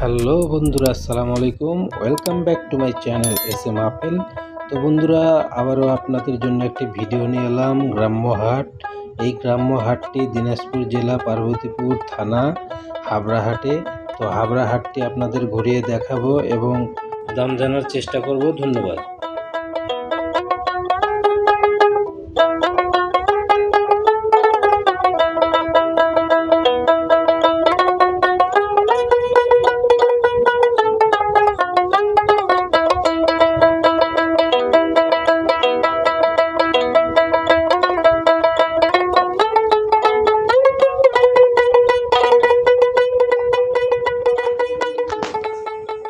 Hello বন্ধুরা, আসসালামু আলাইকুম। Welcome back to my channel S M Apel তো বন্ধুরা, আবারও আপনাদের জন্য একটি ভিডিও নিয়ে এলাম, গ্রাম্য হাট। এই গ্রাম্য হাটটি দিনাজপুর জেলা পার্বতীপুর থানা হাবড়াহাটে। তো হাবড়াহাটটি আপনাদের ঘুরিয়ে দেখাবো এবং দাম জানার চেষ্টা করব। ধন্যবাদ।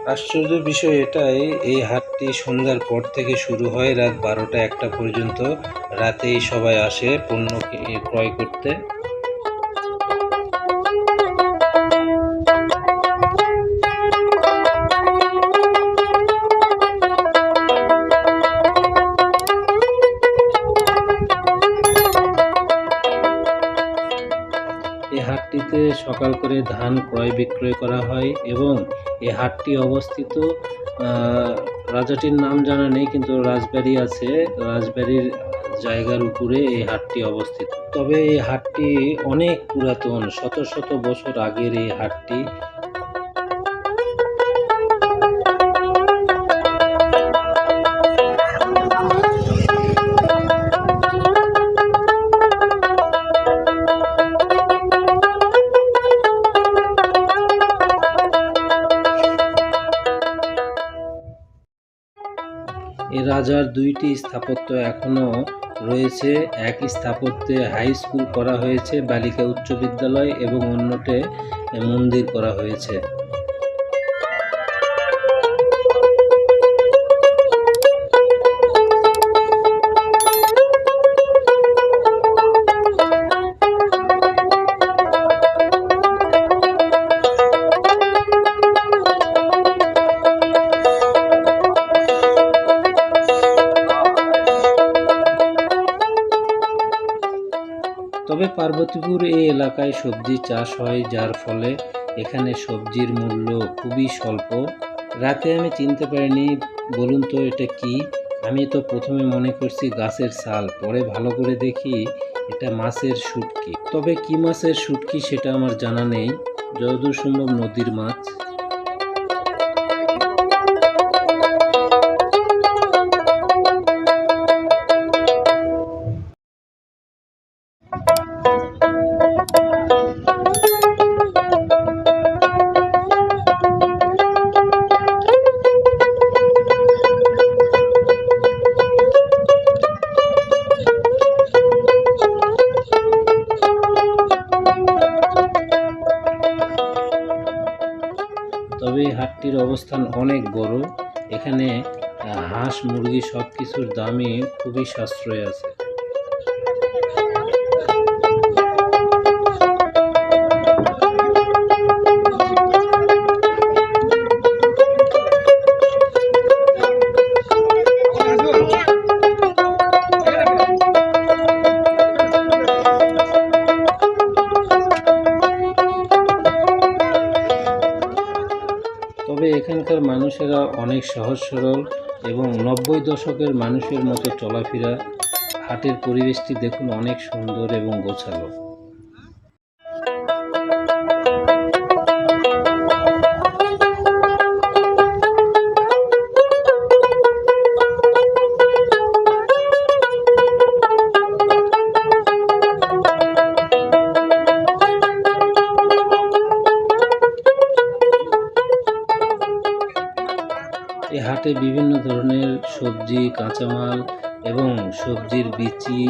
আশ্চর্য বিষয় এটাই, এই হাটটি সন্ধ্যার পর থেকে শুরু হয় রাত বারোটা একটা পর্যন্ত। রাতেই সবাই আসে পণ্য ক্রয় করতে। হাটটিতে সকাল করে ধান ক্রয় বিক্রয় করা হয় এবং এই হাটটি অবস্থিত রাজাটির নাম জানা নেই কিন্তু রাজবাড়ি আছে, রাজবাড়ির জায়গার উপরে এই হাটটি অবস্থিত। তবে এই হাটটি অনেক পুরাতন, শত শত বছর আগের এই হাটটি। রাজার দুইটি স্থাপত্য এখনও রয়েছে। এক স্থাপত্যে হাই স্কুল করা হয়েছে, বালিকা উচ্চ বিদ্যালয় এবং অন্যটে মন্দির করা হয়েছে। তবে পার্বতীপুর এই এলাকায় সবজি চাষ হয়, যার ফলে এখানে সবজির মূল্য খুবই স্বল্প। রাতে আমি চিনতে পারিনি, বলুন তো এটা কি? আমি তো প্রথমে মনে করছি গাছের ছাল, পরে ভালো করে দেখি এটা মাছের শুটকি। তবে কি মাছের শুটকি সেটা আমার জানা নেই। যতদূর সম্ভব নদীর মাছ। অবস্থান অনেক বড় এখানে হাঁস মুরগি সব কিছুর দামই খুবই সাশ্রয় আছে। মানুষেরা অনেক সহজ সরল এবং নব্বই দশকের মানুষের মতো চলাফেরা, হাটের পরিবেশটি দেখুন অনেক সুন্দর এবং গোছালো। এই হাটে বিভিন্ন ধরনের সবজি, কাঁচামাল এবং সবজির বিচি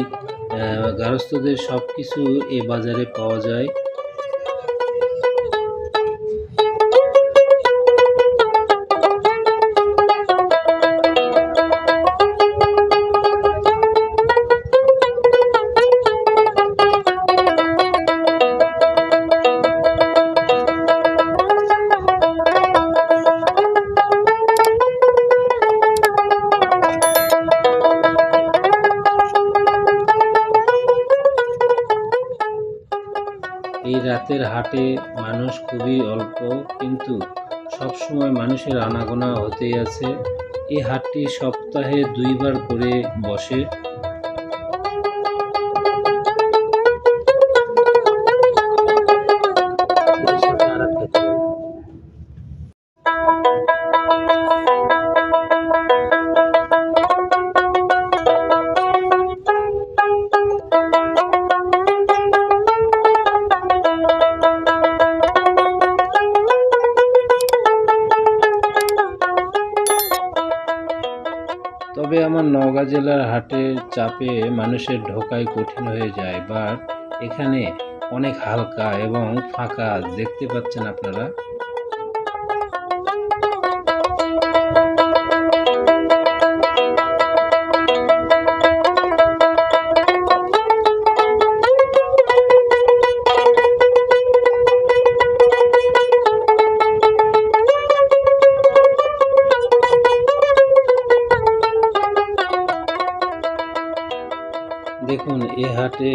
গার্হস্থ্যদের সব কিছু এ বাজারে পাওয়া যায়। রাতের হাটে মানুষ খুবই অল্প, কিন্তু সবসময় মানুষের আনাগোনা হতেই আছে। এই হাটটি সপ্তাহে দুইবার করে বসে। তবে আমার নওগাঁ জেলার হাটের চাপে মানুষের ঢোকাই কঠিন হয়ে যায় বাট এখানে অনেক হালকা এবং ফাঁকা, দেখতে পাচ্ছেন আপনারা? দেখুন, এ হাটে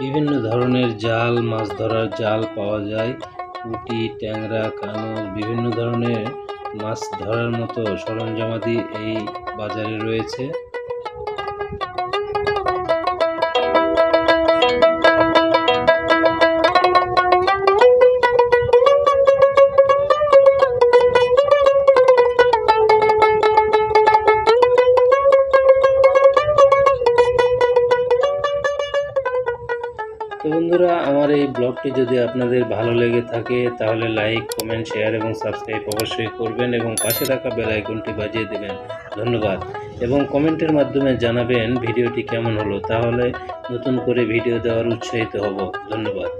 বিভিন্ন ধরনের জাল, মাছ ধরার জাল পাওয়া যায়। পুঁটি, ট্যাংরা কানুর বিভিন্ন ধরনের মাছ ধরার মতো সরঞ্জামাদি এই বাজারে রয়েছে। বন্ধুরা, আমার এই ব্লগটি যদি আপনাদের ভালো লেগে থাকে, তাহলে লাইক কমেন্ট শেয়ার এবং সাবস্ক্রাইব অবশ্যই করবেন এবং পাশে থাকা বেল আইকনটি বাজিয়ে দেবেন। ধন্যবাদ। এবং কমেন্টের মাধ্যমে জানাবেন ভিডিওটি কেমন হলো, তাহলে নতুন করে ভিডিও দেওয়ার উৎসাহিত হব। ধন্যবাদ।